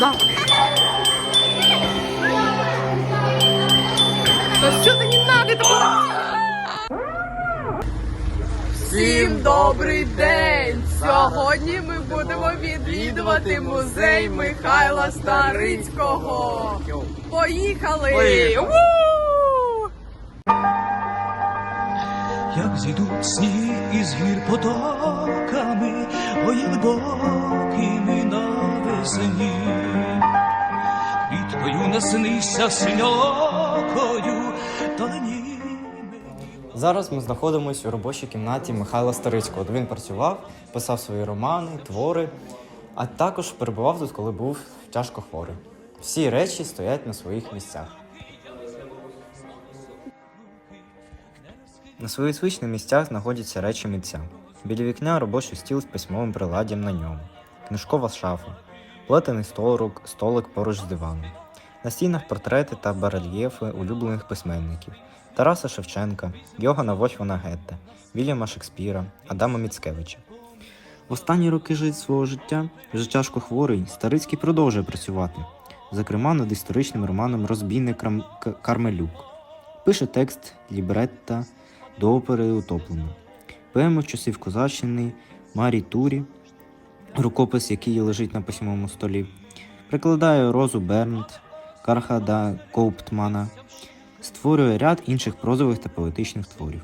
Да. Да не надо, это было... Всім добрий день! Сьогодні ми будемо відвідувати музей Михайла Старицького. Поїхали! Як зійдуть сніг із гір потоками, ой, як ми навесні. Квіткою наснися синьокою, та ні. Зараз ми знаходимося у робочій кімнаті Михайла Старицького, де він працював, писав свої романи, твори, а також перебував тут, коли був тяжко хворий. Всі речі стоять на своїх місцях. На своїх звичних місцях знаходяться речі митця. Біля вікна робочий стіл з письмовим приладдям на ньому, книжкова шафа, плетений столик, столик поруч з диваном. На стінах портрети та барельєфи улюблених письменників Тараса Шевченка, Йогана Вольфана Гетте, Вільяма Шекспіра, Адама Міцкевича. В останні роки жит- свого життя, вже тяжко хворий, Старицький продовжує працювати, зокрема над історичним романом Розбійник Крам- Кармелюк. Пише текст лібретта до опери Утоплено. Поему часів Козаччини Марі Турі, рукопис, який лежить на письмовому столі. Прикладає Розу Бернт, Кархада Коуптмана, створює ряд інших прозових та поетичних творів.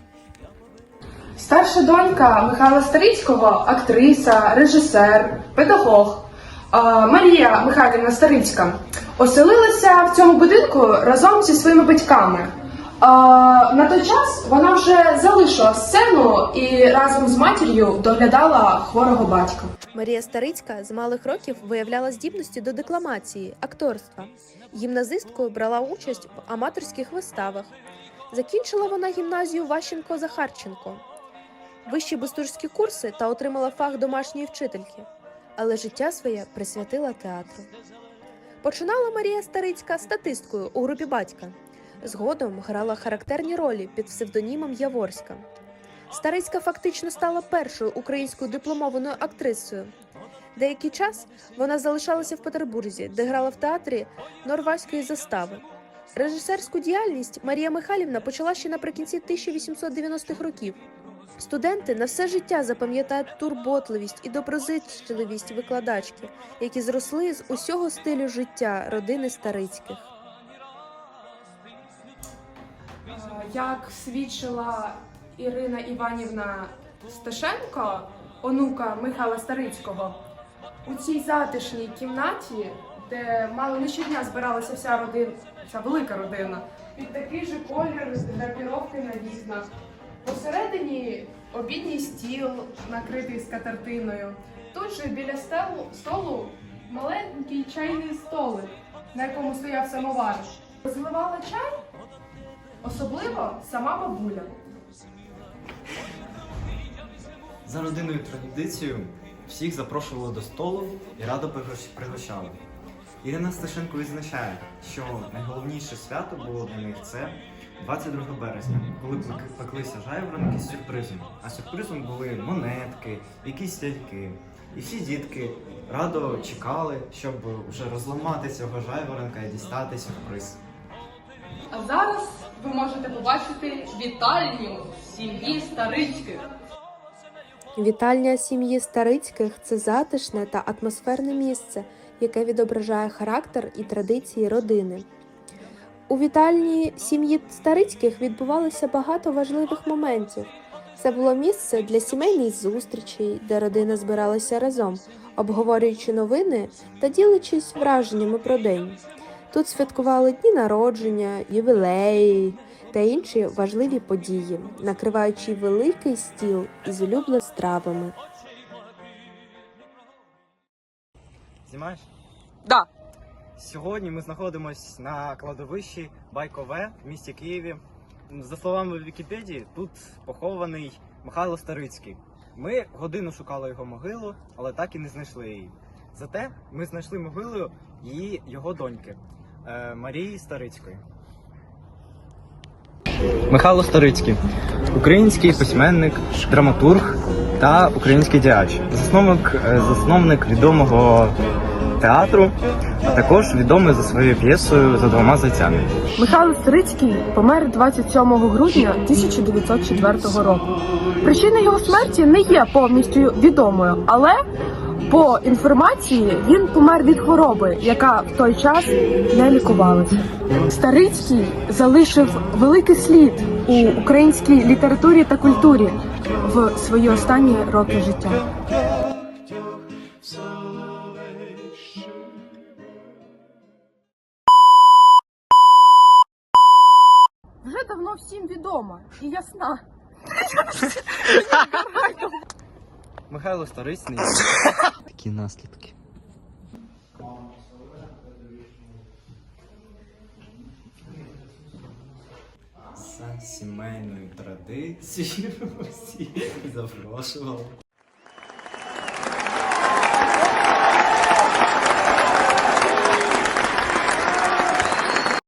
Старша донька Михайла Старицького актриса, режисер, педагог Марія Михайлівна Старицька оселилася в цьому будинку разом зі своїми батьками. На той час вона вже залишила сцену і разом з матір'ю доглядала хворого батька. Марія Старицька з малих років виявляла здібності до декламації, акторства. Гімназисткою брала участь в аматорських виставах. Закінчила вона гімназію Ващенко-Захарченко, вищі бестужські курси та отримала фах домашньої вчительки, але життя своє присвятила театру. Починала Марія Старицька статисткою у групі батька. Згодом грала характерні ролі під псевдонімом Яворська. Старицька фактично стала першою українською дипломованою актрисою. Деякий час вона залишалася в Петербурзі, де грала в театрі Норвазької застави. Режисерську діяльність Марія Михайлівна почала ще наприкінці 1890-х років. Студенти на все життя запам'ятають турботливість і доброзичливість викладачки, які зросли з усього стилю життя родини Старицьких. Як свідчила Ірина Іванівна Сташенко, онука Михайла Старицького, у цій затишній кімнаті, де мало не щодня збиралася вся родина, вся велика родина, під такий же колір драпіровки на вікнах. Посередині обідній стіл, накритий скатертиною. Тут же біля стелу, столу маленький чайний столик, на якому стояв самовар. Розливала чай Особливо сама бабуля. За родинною традицією всіх запрошували до столу і радо пригощали. Ірина Сташенко відзначає, що найголовніше свято було для них це 22 березня, коли пеклися жайворонки з сюрпризом. А сюрпризом були монетки, якісь ляльки. І всі дітки радо чекали, щоб вже розламати цього жайворонка і дістати сюрприз. А зараз ви можете побачити вітальню сім'ї Старицьких. Вітальня сім'ї Старицьких це затишне та атмосферне місце, яке відображає характер і традиції родини. У вітальні сім'ї Старицьких відбувалося багато важливих моментів. Це було місце для сімейних зустрічей, де родина збиралася разом, обговорюючи новини та ділячись враженнями про день. Тут святкували дні народження, ювілеї та інші важливі події, накриваючи великий стіл із улюбленими стравами. Знімаєш? Да. Сьогодні ми знаходимося на кладовищі Байкове в місті Києві. За словами Вікіпедії, тут похований Михайло Старицький. Ми годину шукали його могилу, але так і не знайшли її. Зате ми знайшли могилу її його доньки е, Марії Старицької. Михайло Старицький український письменник, драматург та український діяч. Засновник, е, засновник відомого театру, а також відомий за своєю п'єсою за двома зайцями. Михайло Старицький помер 27 грудня 1904 року. Причина його смерті не є повністю відомою, але по інформації він помер від хвороби, яка в той час не лікувалася. Старицький залишив великий слід у українській літературі та культурі в свої останні роки життя. Вже давно всім відомо і ясна. Михайло Старицький. Такі наслідки. За сімейною традицією всі запрошували.